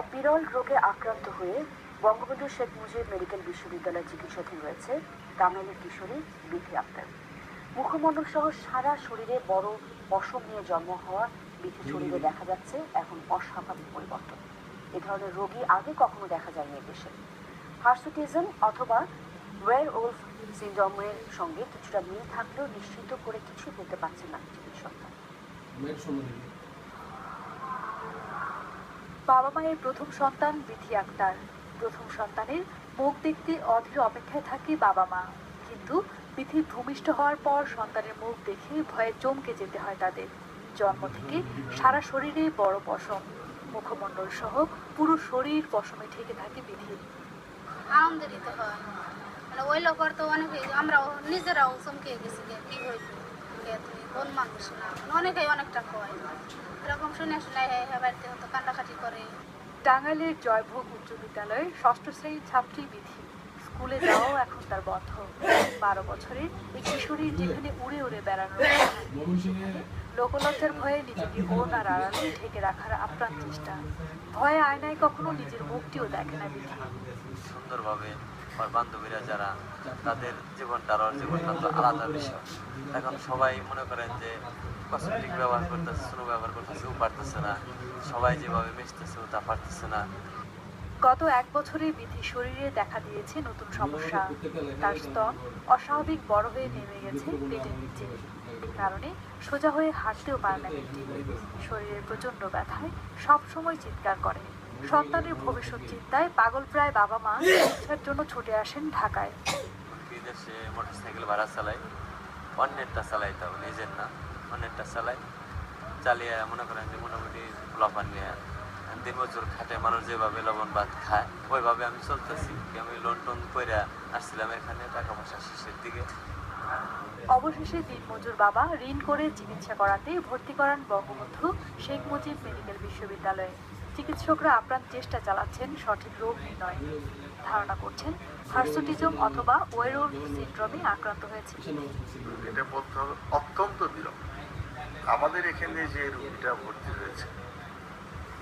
এক বিরল রোগে আক্রান্ত হয়ে বঙ্গবন্ধু শেখ মুজিব মেডিকেল বিশ্ববিদ্যালয়ে চিকিৎসাধীন রয়েছে টাঙ্গাইলের কিশোরী বিথি আক্তার। মুখমণ্ডল সহ সারা শরীরে বড় পশম নিয়ে জন্ম হওয়া বিথি শরীরে দেখা যাচ্ছে এখন অস্বাভাবিক পরিবর্তন। এ ধরনের রোগী আগে কখনো দেখা যায়নি দেশে। হার্সুটিজম অথবা ওয়ার ওলফ সিন্ড্রোমের সঙ্গে কিছুটা মিল থাকলেও নিশ্চিত করে কিছু বলতে পারছেন না চিকিৎসকরা। বাবা মায়ের প্রথম সন্তান বিথি আক্তার। প্রথম সন্তানের মুখ দেখতে অধীর অপেক্ষায় থাকে বাবা মা কিন্তু বিথি ভূমিষ্ঠ হওয়ার পর সন্তানের মুখ দেখে ভয়ে চমকে যেতে হয় তাদের। জন্ম থেকে সারা শরীরে বড় পশম। মুখমণ্ডল সহ পুরো শরীর পশমে ঢেকে থাকে বিথি আনন্দ দিতে হয় মানে ওই লোকের তো অনেকে, আমরাও নিজেরাও চমকে গেছি কি হইল কে তুমি কোন মানুষ না? অনেকেই অনেকটা কয়। এরকম শুনে শুনে বাড়িতে হতো কান্নাকাটি করে। টাঙ্গাইলের জয়ভোগ উচ্চ বিদ্যালয়ের ষষ্ঠ শ্রেণির ছাত্রী বিধি। স্কুলে যাওয়াও এখন তার বন্ধ। বারো বছরের এই কিশোরীর যেখানে উড়ে উড়ে বেড়ানো লোকলজ্জার ভয়ে নিজেকে ওন আর আড়ালে ঢেকে রাখার আপ্রাণ চেষ্টা। ভয়ে আয়নায় কখনো নিজের মুখটিও দেখে না বিধি। সুন্দরভাবে আমার বান্ধবীরা যারা, তাদের জীবনটা আর জীবনটা তো আলাদা বিষয়। এখন সবাই মনে করেন যে কসমেটিক ব্যবহার করতেছে স্নো ব্যবহার করতেছে, ও পারতেছে না। সবাই যেভাবে মিশতেছে, ও তা পারতেছে না। গত এক বছরে বিধি শরীরে দেখা দিয়েছে নতুন সমস্যা। তার স্তন অস্বাভাবিক বড় হয়ে নেমে গেছে পেটের নিচে। কারণে সোজা হয়ে হাঁটতেও পারে না শরীরের প্রচণ্ড ব্যথায় সবসময় চিৎকার করে। সন্তানের ভবিষ্যৎ চিন্তায় পাগল প্রায় বাবা মা চিকিৎসার জন্য ছুটে আসেন ঢাকায়। বিদেশে মোটর সাইকেল ভাড়া চালাই অন্যেরটা চালাই তাও নিজের না অন্যেরটা চালাই। চালিয়ে মনে করেন যে মোটামুটি লবণ নিয়ে দিন বছর খাটে মানুষ যেভাবে লবণ ভাত খায় ওইভাবে আমি চলতেছি। আমি লোন টোন করে আসছিলাম এখানে টাকা পয়সা শেষের দিকে। অবশেষে দিনমজুর বাবা ঋণ করে চিকিৎসা করাতে ভর্তি করান বঙ্গবন্ধু শেখ মুজিব মেডিকেল বিশ্ববিদ্যালয়ে। চিকিৎসকরা আপ্রাণ চেষ্টা চালাচ্ছেন সঠিক রোগ নির্ণয়। ধারণা করছেন, হার্সোটিজম অথবা ওয়েরোল সিন্ড্রোমে আক্রান্ত হয়েছে এটা অত্যন্ত বিরক্ত। আমাদের এখানে যে রোগীটা ভর্তি হয়েছে